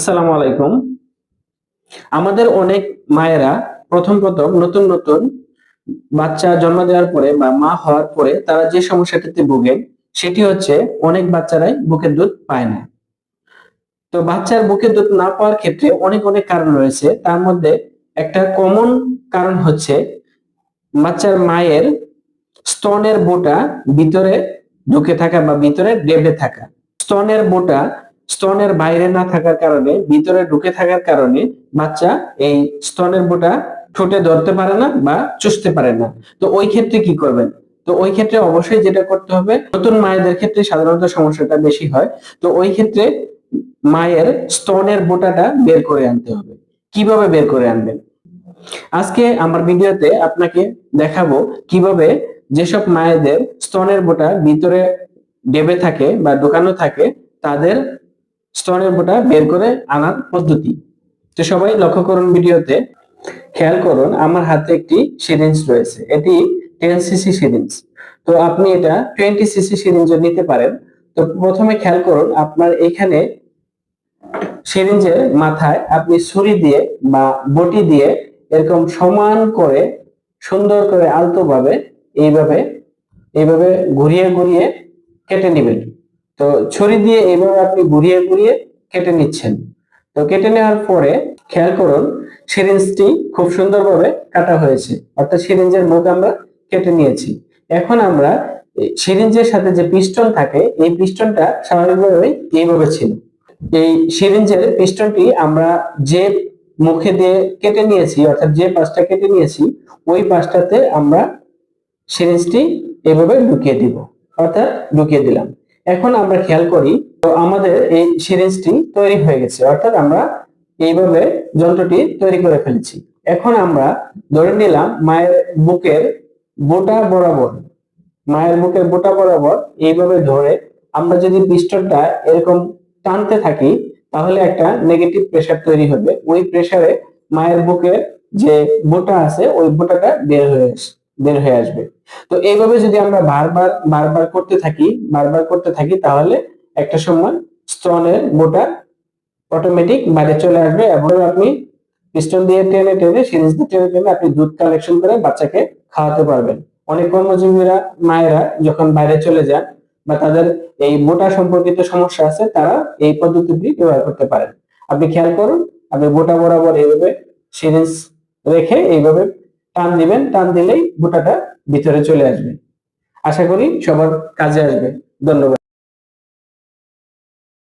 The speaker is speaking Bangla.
আসসালামু আলাইকুম। আমাদের অনেক মায়েরা প্রথম প্রথম নতুন নতুন বাচ্চা জন্ম দেওয়ার পরে বা মা হওয়ার পরে তারা যে সমস্যাটাতে ভোগেন সেটি হচ্ছে অনেক বাচ্চারাই বুকের দুধ পায় না। তো বাচ্চার বুকের দুধ না পাওয়ার ক্ষেত্রে অনেক অনেক কারণ রয়েছে। তার মধ্যে একটা কমন কারণ হচ্ছে বাচ্চার মায়ের স্তনের বোটা ভিতরে ঢুকে থাকা বা ভিতরে ডেবে থাকা। স্তনের বোটা স্তনের বাইরে না থাকার কারণে, ভিতরে ঢুকে থাকার কারণে বাচ্চা এই স্তনের বোটা ঠোঁটে ধরতে পারে না বা চুষতে পারে না। তো ওই ক্ষেত্রে কি করবেন? তো ওই ক্ষেত্রে অবশ্যই যেটা করতে হবে, নতুন মায়েদের ক্ষেত্রে সাধারণত সমস্যাটা বেশি হয়। তো ওই ক্ষেত্রে মায়ের স্তনের বোটাটা বের করে আনতে হবে। কীভাবে বের করে আনবেন? আজকে আমার ভিডিওতে আপনাকে দেখাবো কীভাবে যেসব মায়েদের স্তনের বোটা ভিতরে ডেবে থাকে বা ঢোকানো থাকে, তাদের স্তনের বোটা বের করে আনার পদ্ধতি। তো সবাই লক্ষ্য করুন ভিডিওতে। খেয়াল করুন, আমার হাতে একটি সিরিঞ্জ রয়েছে। এটি টেন সিসি সিরিঞ্জ। তো আপনি এটা টোয়েন্টি সিসি সিরিঞ্জও নিতে পারেন। তো প্রথমে খেয়াল করুন, আপনার এখানে সিরিঞ্জের মাথায় আপনি ছুরি দিয়ে বা বটি দিয়ে এরকম সমান করে, সুন্দর করে আলতোভাবে এইভাবে এইভাবে ঘুরিয়ে ঘুরিয়ে কেটে নেবেন। তো ছড়ি দিয়ে এইভাবে আপনি ঘুরিয়ে ঘুরিয়ে কেটে নিচ্ছেন। তো কেটে নেওয়ার পরে খেয়াল করুন, সিরিঞ্জটি খুব সুন্দরভাবে কাটা হয়েছে। অর্থাৎ সিরিঞ্জের মুখ আমরা কেটে নিয়েছি। এখন আমরা সিরিঞ্জের সাথে যে পিস্টন থাকে, এই পিস্টনটা স্বাভাবিকভাবে এইভাবে ছিল। এই সিরিঞ্জের পিস্টনটি আমরা যে মুখে দিয়ে কেটে নিয়েছি, অর্থাৎ যে পাশটা কেটে নিয়েছি, ওই পাশটাতে আমরা সিরিঞ্জটি এভাবে ঢুকিয়ে দিব। অর্থাৎ ঢুকিয়ে দিলাম। এখন আমরা খেয়াল করি, তো আমাদের এই সিরিঞ্জটি তৈরি হয়ে গেছে, অর্থাৎ আমরা এইভাবে যন্ত্রটি তৈরি করে ফেলেছি। এখন আমরা ধরে নিলাম মায়ের বুকের বোটা বরাবর, মায়ের বুকের বোটা বরাবর এইভাবে ধরে আমরা যদি পিস্টনটা এরকম টানতে থাকি, তাহলে একটা নেগেটিভ প্রেসার তৈরি হবে। ওই প্রেসারে মায়ের বুকের যে বোটা আছে, ওই বোটাটা বের হয়ে বের হয়ে আসবে। তো এইভাবে যদি আমরা বারবার বারবার করতে থাকি, বারবার করতে থাকি, তাহলে একটা সময় স্তনের বোটা অটোমেটিক বাইরে চলে আসবে এবং আপনি পিস্টন দিয়ে টেনে টেনে, সিরিজ দিয়ে টেনে টেনে আপনি দুধ কালেকশন করে বাচ্চাকে খাওয়াতে পারবেন। অনেক কর্মজীবীরা, মায়েরা যখন বাইরে চলে যান বা তাদের এই মোটা সম্পর্কিত সমস্যা আছে, তারা এই পদ্ধতিটি ব্যবহার করতে পারেন। আপনি খেয়াল করুন, আপনি বোটা বরাবর এইভাবে সিরিজ রেখে এইভাবে টান দিবেন টান দিলেই গোটাটা ভিতরে চলে আসবে। আশা করি সবার কাজে আসবে। ধন্যবাদ।